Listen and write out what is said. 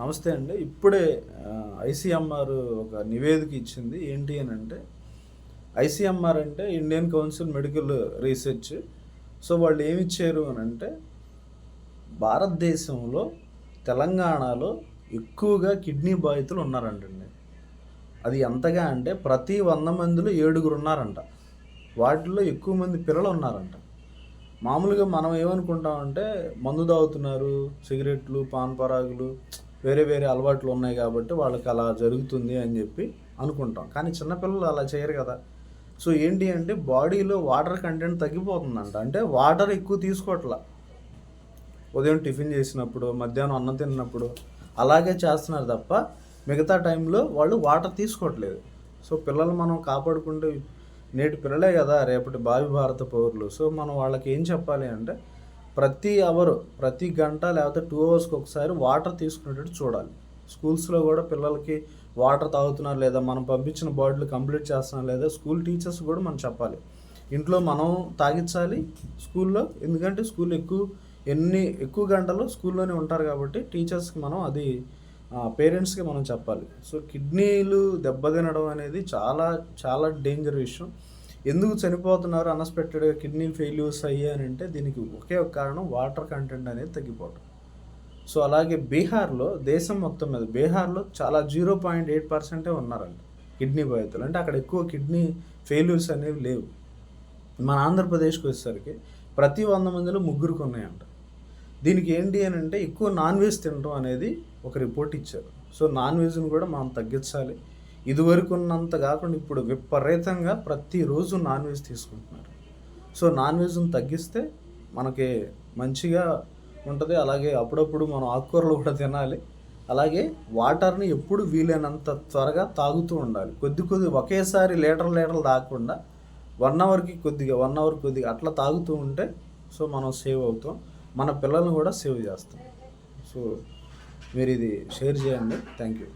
నమస్తే అండి. ఇప్పుడే ఐసీఎంఆర్ ఒక నివేదిక ఇచ్చింది. ఏంటి అని అంటే ఐసీఎంఆర్ అంటే Indian council medical research. So వాళ్ళు ఏమి ఇచ్చారు అని అంటే భారతదేశంలో తెలంగాణలో ఎక్కువగా కిడ్నీ బాధితులు ఉన్నారంటండి అది ఎంతగా అంటే ప్రతి వంద మందిలో ఏడుగురు ఉన్నారంట. వాటిల్లో ఎక్కువ మంది పిల్లలు ఉన్నారంట. మామూలుగా మనం ఏమనుకుంటామంటే మందు తాగుతున్నారు సిగరెట్లు పాన్ పరాగులు వేరే వేరే అలవాట్లు ఉన్నాయి కాబట్టి వాళ్ళకి అలా జరుగుతుంది అని చెప్పి అనుకుంటాం. కానీ చిన్నపిల్లలు అలా చేయరు కదా. సో ఏంటి అంటే బాడీలో వాటర్ కంటెంట్ తగ్గిపోతుందంట. అంటే వాటర్ ఎక్కువ తీసుకోవట్లా ఉదయం టిఫిన్ చేసినప్పుడు మధ్యాహ్నం అన్నం తిన్నప్పుడు అలాగే చేస్తున్నారు తప్ప మిగతా టైంలో వాళ్ళు వాటర్ తీసుకోవట్లేదు. సో పిల్లలు మనం కాపాడుకుంటే నేటి పిల్లలే కదా రేపటి భావి భారత పౌరులు. సో మనం వాళ్ళకి ఏం చెప్పాలి అంటే ప్రతి అవర్ ప్రతి గంట లేకపోతే టూ అవర్స్కి ఒకసారి వాటర్ తీసుకునేటట్టు చూడాలి. స్కూల్స్లో కూడా పిల్లలకి వాటర్ తాగుతున్నారు లేదా మనం పంపించిన బాటిల్ కంప్లీట్ చేస్తున్నారు లేదా స్కూల్ టీచర్స్ కూడా మనం చెప్పాలి. ఇంట్లో మనం తాగించాలి స్కూల్లో ఎందుకంటే స్కూల్ ఎక్కువ ఎన్ని ఎక్కువ గంటలు స్కూల్లోనే ఉంటారు కాబట్టి టీచర్స్కి మనం అది పేరెంట్స్కి మనం చెప్పాలి. సో కిడ్నీలు దెబ్బతినడం అనేది చాలా చాలా డేంజర్ విషయం. ఎందుకు చనిపోతున్నారు అన్ఎక్స్పెక్టెడ్గా కిడ్నీ ఫెయిల్యూర్స్ అయ్యానంటే అంటే దీనికి ఒకే ఒక కారణం వాటర్ కంటెంట్ అనేది తగ్గిపోవడం సో అలాగే బీహార్లో దేశం మొత్తం మీద బీహార్లో చాలా జీరో పాయింట్ ఎయిట్ పర్సెంటే ఉన్నారంట కిడ్నీ బాధితులు. అంటే అక్కడ ఎక్కువ కిడ్నీ ఫెయిల్యూర్స్ అనేవి లేవు. మన ఆంధ్రప్రదేశ్కి వచ్చేసరికి ప్రతి వంద మందిలో ముగ్గురికి ఉన్నాయంట దీనికి ఏంటి అని అంటే ఎక్కువ నాన్ వెజ్ తినడం అనేది ఒక రిపోర్ట్ ఇచ్చారు. సో నాన్ వెజ్ని కూడా మనం తగ్గించాలి. ఇదివరకు ఉన్నంత కాకుండా ఇప్పుడు విపరీతంగా ప్రతిరోజు నాన్ వెజ్ తీసుకుంటున్నారు. సో నాన్ వెజ్ని తగ్గిస్తే మనకి మంచిగా ఉంటుంది. అలాగే అప్పుడప్పుడు మనం ఆకుకూరలు కూడా తినాలి. అలాగే వాటర్ని ఎప్పుడు వీలైనంత త్వరగా తాగుతూ ఉండాలి. కొద్ది కొద్ది ఒకేసారి లీటర్ లీటర్లు తాగకుండా వన్ అవర్కి కొద్దిగా వన్ అవర్ కొద్దిగా అట్లా తాగుతూ ఉంటే సో మనం సేవ్ అవుతాం. మన పిల్లల్ని కూడా సేవ్ చేస్తాం. సో మీరు ఇది షేర్ చేయండి. Thank you